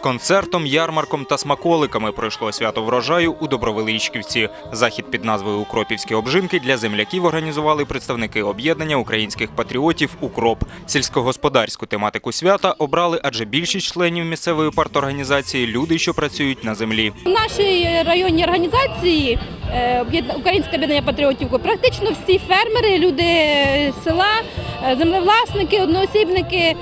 концертом, ярмарком та смаколиками пройшло свято врожаю у Добровеличківці. Захід під назвою Укропівські обжинки для земляків організували представники об'єднання українських патріотів Укроп. Сільськогосподарську тематику свята обрали, адже більшість членів місцевої парторганізації люди, що працюють на землі. В нашій районній організації е, Українське об'єднання патріотів практично всі фермери, люди села, е, землевласники, одноосібники.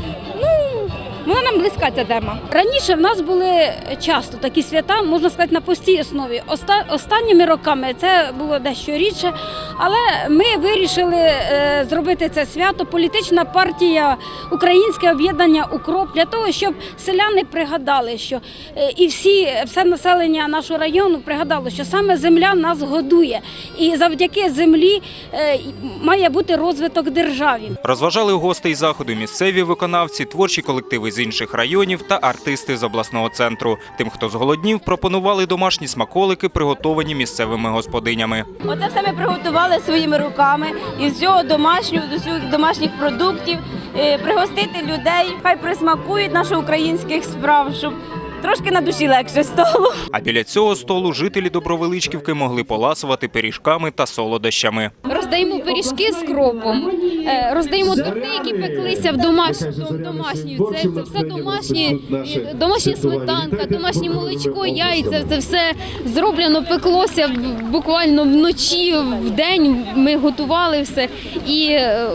Вона нам близька ця тема. Раніше в нас були часто такі свята, можна сказати, на постій основі. Останніми роками це було дещо рідше, але ми вирішили е, зробити це свято. Політична партія Українське об'єднання Укроп для того, щоб селяни пригадали, що е, і всі, все населення нашого району пригадало, що саме земля нас годує, і завдяки землі е, має бути розвиток державі. Розважали гостей заходу місцеві виконавці, творчі колективи з інших районів та артисти з обласного центру. Тим, хто зголоднів, пропонували домашні смаколики, приготовані місцевими господинями. Оце все ми приготували своїми руками і з цього домашнього, з усіх домашніх продуктів, е, пригостити людей, хай присмакують наших українських справ, щоб трошки на душі легше стало. А біля цього столу жителі Добровеличківки могли поласувати пиріжками та солодощами. Роздаємо пиріжки з кропом, е, роздаємо торти, які пеклися в домаш... дом- Це, це все домашнє, і домашня сметанка, домашнє молочко, яйця. Це все зроблено, пеклося буквально вночі, в день. Ми готували все і е,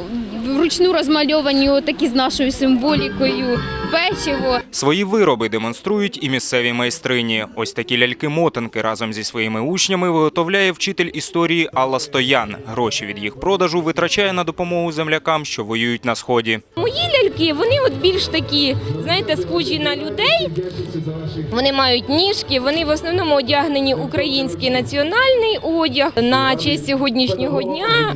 вручну розмальовані отакі з нашою символікою печиво. Свої вироби демонструють і місцеві майстрині. Ось такі ляльки-мотанки разом зі своїми учнями виготовляє вчитель історії Алла Стоян. Гроші від їх продажу витрачає на допомогу землякам, що воюють на сході. Мої ляльки, вони от більш такі, знаєте, схожі на людей. Вони мають ніжки, вони в основному одягнені український національний одяг. На честь сьогоднішнього дня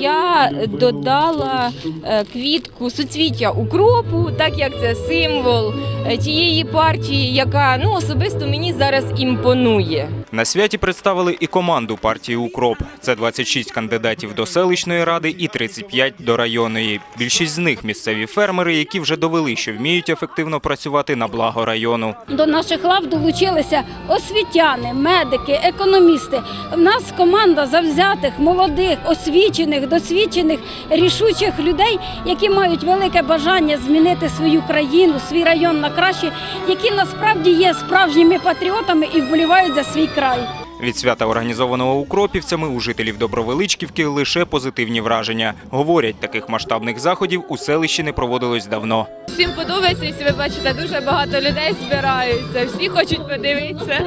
я додала е, квітку суцвіття укропу, так як це символ е, тієї партії, яка ну особисто мені зараз імпонує. На святі представили і команду партії Укроп. Це 26 кандидатів до селищної ради і 35 до районної. Більшість з них місцеві фермери, які вже довели, що вміють ефективно працювати на благо району. До наших лав долучилися освітяни, медики, економісти. В нас команда завзятих, молодих, освічених, досвідчених, рішучих людей, які мають велике бажання змінити свою країну, свій район на краще, які насправді є справжніми патріотами і вболівають за свій край. Від свята, організованого укропівцями, у жителів Добровеличківки лише позитивні враження. Говорять, таких масштабних заходів у селищі не проводилось давно. Всім подобається, якщо ви бачите, дуже багато людей збираються, всі хочуть подивитися.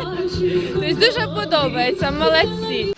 Тобто дуже подобається, молодці.